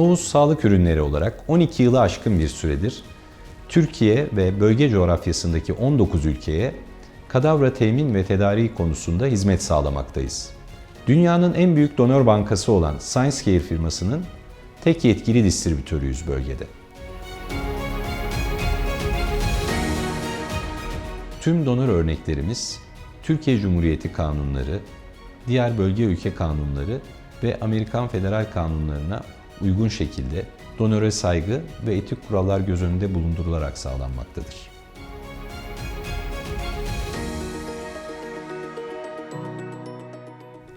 Novus Sağlık Ürünleri olarak 12 yılı aşkın bir süredir Türkiye ve bölge coğrafyasındaki 19 ülkeye kadavra temin ve tedariği konusunda hizmet sağlamaktayız. Dünyanın en büyük donör bankası olan ScienceCare firmasının tek yetkili distribütörüyüz bölgede. Tüm donör örneklerimiz Türkiye Cumhuriyeti kanunları, diğer bölge ülke kanunları ve Amerikan federal kanunlarına uygun şekilde donöre saygı ve etik kurallar göz önünde bulundurularak sağlanmaktadır.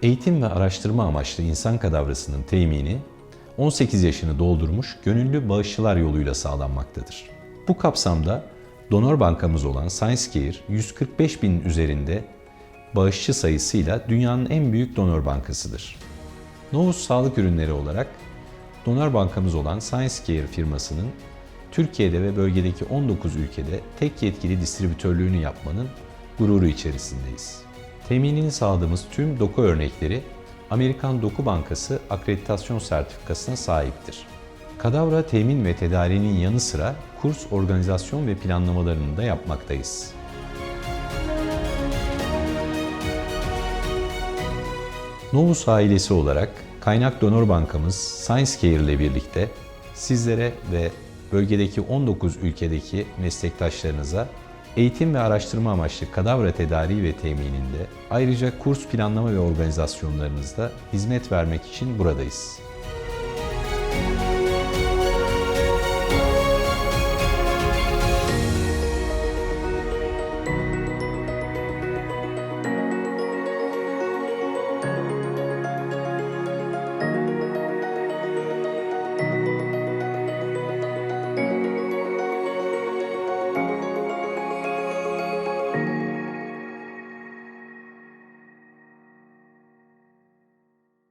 Eğitim ve araştırma amaçlı insan kadavrasının temini 18 yaşını doldurmuş gönüllü bağışçılar yoluyla sağlanmaktadır. Bu kapsamda donör bankamız olan ScienceCare 145 bin üzerinde bağışçı sayısıyla dünyanın en büyük donör bankasıdır. Novus Sağlık Ürünleri olarak donör bankamız olan ScienceCare firmasının Türkiye'de ve bölgedeki 19 ülkede tek yetkili distribütörlüğünü yapmanın gururu içerisindeyiz. Teminini sağladığımız tüm doku örnekleri Amerikan Doku Bankası akreditasyon sertifikasına sahiptir. Kadavra temin ve tedariğinin yanı sıra kurs organizasyon ve planlamalarını da yapmaktayız. Novus ailesi olarak kaynak donör bankamız ScienceCare ile birlikte sizlere ve bölgedeki 19 ülkedeki meslektaşlarınıza eğitim ve araştırma amaçlı kadavra tedariği ve temininde ayrıca kurs planlama ve organizasyonlarınızda hizmet vermek için buradayız.